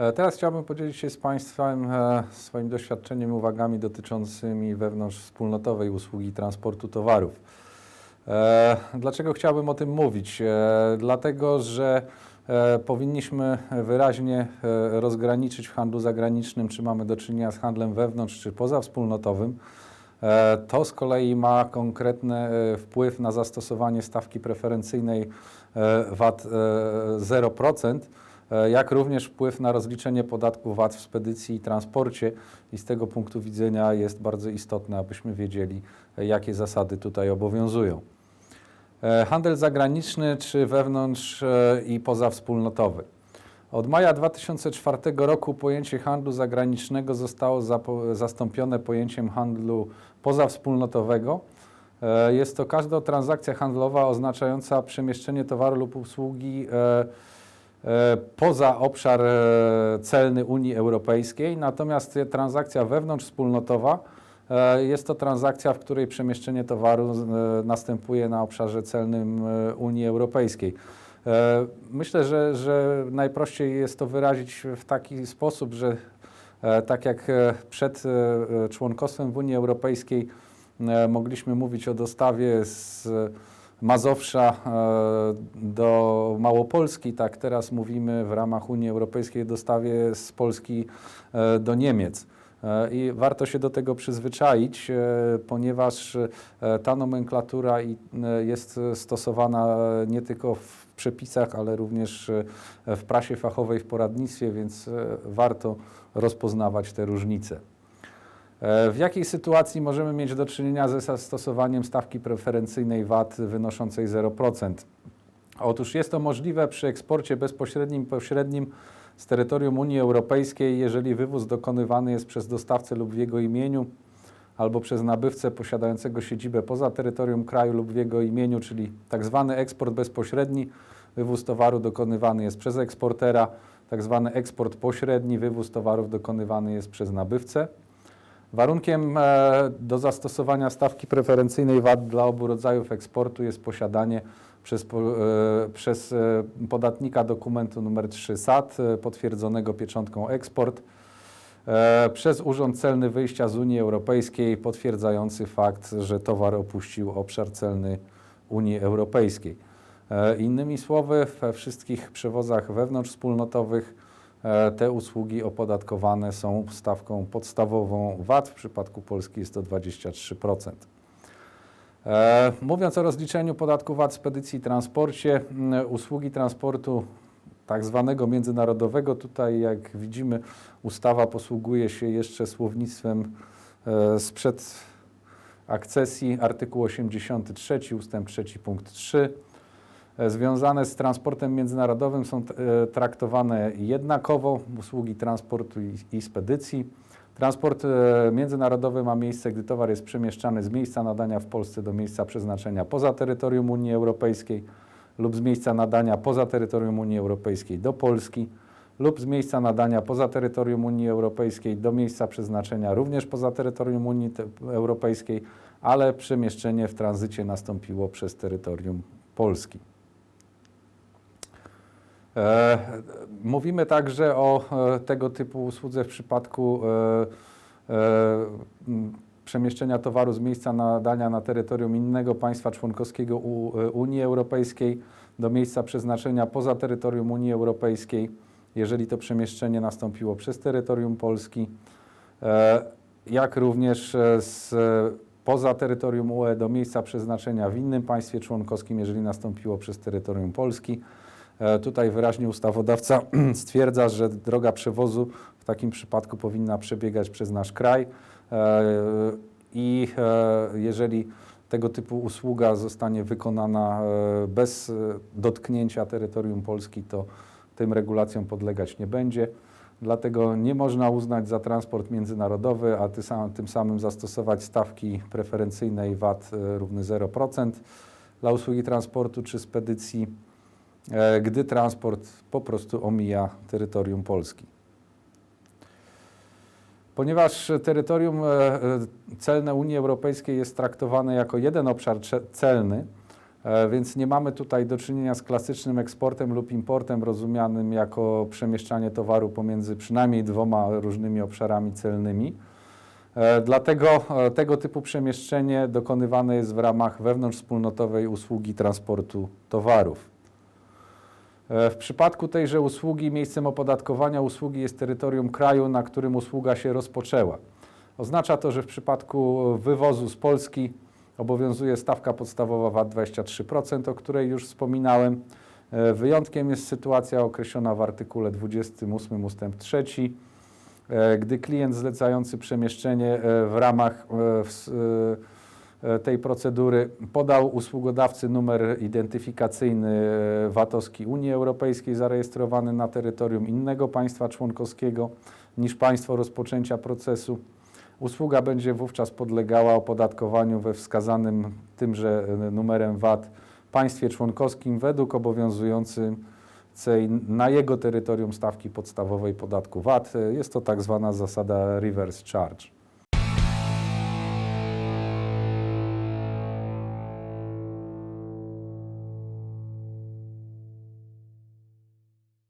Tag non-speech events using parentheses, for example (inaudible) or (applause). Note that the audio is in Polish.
E, Teraz chciałbym podzielić się z Państwem e, swoim doświadczeniem uwagami dotyczącymi wewnątrzwspólnotowej usługi transportu towarów. E, Dlaczego chciałbym o tym mówić? Dlatego, że powinniśmy wyraźnie rozgraniczyć w handlu zagranicznym, czy mamy do czynienia z handlem wewnątrz, czy pozawspólnotowym. To z kolei ma konkretny wpływ na zastosowanie stawki preferencyjnej VAT e, 0%, e, jak również wpływ na rozliczenie podatku VAT w spedycji i transporcie. I z tego punktu widzenia jest bardzo istotne, abyśmy wiedzieli, e, jakie zasady tutaj obowiązują. E, Handel zagraniczny czy wewnątrz e, i pozawspólnotowy. Od maja 2004 roku pojęcie handlu zagranicznego zostało zastąpione pojęciem handlu pozawspólnotowego. E, Jest to każda transakcja handlowa oznaczająca przemieszczenie towaru lub usługi e, e, poza obszar e, celny Unii Europejskiej, natomiast transakcja wewnątrzwspólnotowa e, jest to transakcja, w której przemieszczenie towaru e, następuje na obszarze celnym e, Unii Europejskiej. E, Myślę, że, że najprościej jest to wyrazić w taki sposób, że e, tak jak e, przed e, e, członkostwem w Unii Europejskiej e, mogliśmy mówić o dostawie z Mazowsza e, do Małopolski, tak teraz mówimy w ramach Unii Europejskiej o dostawie z Polski e, do Niemiec. E, I warto się do tego przyzwyczaić, ponieważ ta nomenklatura jest stosowana nie tylko w przepisach, ale również w prasie fachowej, w poradnictwie, więc warto rozpoznawać te różnice. W jakiej sytuacji możemy mieć do czynienia ze zastosowaniem stawki preferencyjnej VAT wynoszącej 0%? Otóż jest to możliwe przy eksporcie bezpośrednim i pośrednim z terytorium Unii Europejskiej, jeżeli wywóz dokonywany jest przez dostawcę lub w jego imieniu, albo przez nabywcę posiadającego siedzibę poza terytorium kraju lub w jego imieniu, czyli tak zwany eksport bezpośredni. Wywóz towaru dokonywany jest przez eksportera, tak zwany eksport pośredni, wywóz towarów dokonywany jest przez nabywcę. Warunkiem e, do zastosowania stawki preferencyjnej VAT dla obu rodzajów eksportu jest posiadanie przez, e, przez e, podatnika dokumentu numer 3 SAT potwierdzonego pieczątką eksport przez Urząd Celny Wyjścia z Unii Europejskiej potwierdzający fakt, że towar opuścił obszar celny Unii Europejskiej. Innymi słowy, we wszystkich przewozach wewnątrzwspólnotowych te usługi opodatkowane są stawką podstawową VAT. W przypadku Polski jest to 23%. E, Mówiąc o rozliczeniu podatku VAT w spedycji i transporcie, usługi transportu tak zwanego międzynarodowego, tutaj jak widzimy ustawa posługuje się jeszcze słownictwem e, sprzed akcesji, artykuł 83 ustęp 3 punkt 3. E, Związane z transportem międzynarodowym są e, traktowane jednakowo usługi transportu i, spedycji. Transport e, międzynarodowy ma miejsce, gdy towar jest przemieszczany z miejsca nadania w Polsce do miejsca przeznaczenia poza terytorium Unii Europejskiej lub z miejsca nadania poza terytorium Unii Europejskiej do Polski lub z miejsca nadania poza terytorium Unii Europejskiej do miejsca przeznaczenia również poza terytorium Unii Europejskiej, ale przemieszczenie w tranzycie nastąpiło przez terytorium Polski. E, Mówimy także o e, tego typu usłudze w przypadku e, przemieszczenia towaru z miejsca nadania na terytorium innego państwa członkowskiego Unii Europejskiej do miejsca przeznaczenia poza terytorium Unii Europejskiej, jeżeli to przemieszczenie nastąpiło przez terytorium Polski, jak również z poza terytorium UE do miejsca przeznaczenia w innym państwie członkowskim, jeżeli nastąpiło przez terytorium Polski. E, Tutaj wyraźnie ustawodawca (clears throat) stwierdza, że droga przewozu w takim przypadku powinna przebiegać przez nasz kraj e, i e, jeżeli tego typu usługa zostanie wykonana bez dotknięcia terytorium Polski, to tym regulacjom podlegać nie będzie. Dlatego nie można uznać za transport międzynarodowy, a tym samym zastosować stawki preferencyjnej VAT równy 0% dla usługi transportu czy spedycji gdy transport po prostu omija terytorium Polski. Ponieważ terytorium e, e, celne Unii Europejskiej jest traktowane jako jeden obszar celny, E, Więc nie mamy tutaj do czynienia z klasycznym eksportem lub importem rozumianym jako przemieszczanie towaru pomiędzy przynajmniej dwoma różnymi obszarami celnymi. E, Dlatego e, tego typu przemieszczenie dokonywane jest w ramach wewnątrzwspólnotowej usługi transportu towarów. E, W przypadku tejże usługi miejscem opodatkowania usługi jest terytorium kraju, na którym usługa się rozpoczęła. Oznacza to, że w przypadku wywozu z Polski obowiązuje stawka podstawowa VAT 23%, o której już wspominałem. E, Wyjątkiem jest sytuacja określona w artykule 28 ust. 3, e, gdy klient zlecający przemieszczenie w ramach w tej procedury podał usługodawcy numer identyfikacyjny e, VAT-owski Unii Europejskiej zarejestrowany na terytorium innego państwa członkowskiego niż państwo rozpoczęcia procesu. Usługa będzie wówczas podlegała opodatkowaniu we wskazanym tymże e, numerem VAT państwie członkowskim według obowiązującej na jego terytorium stawki podstawowej podatku VAT. E, Jest to tak zwana zasada reverse charge.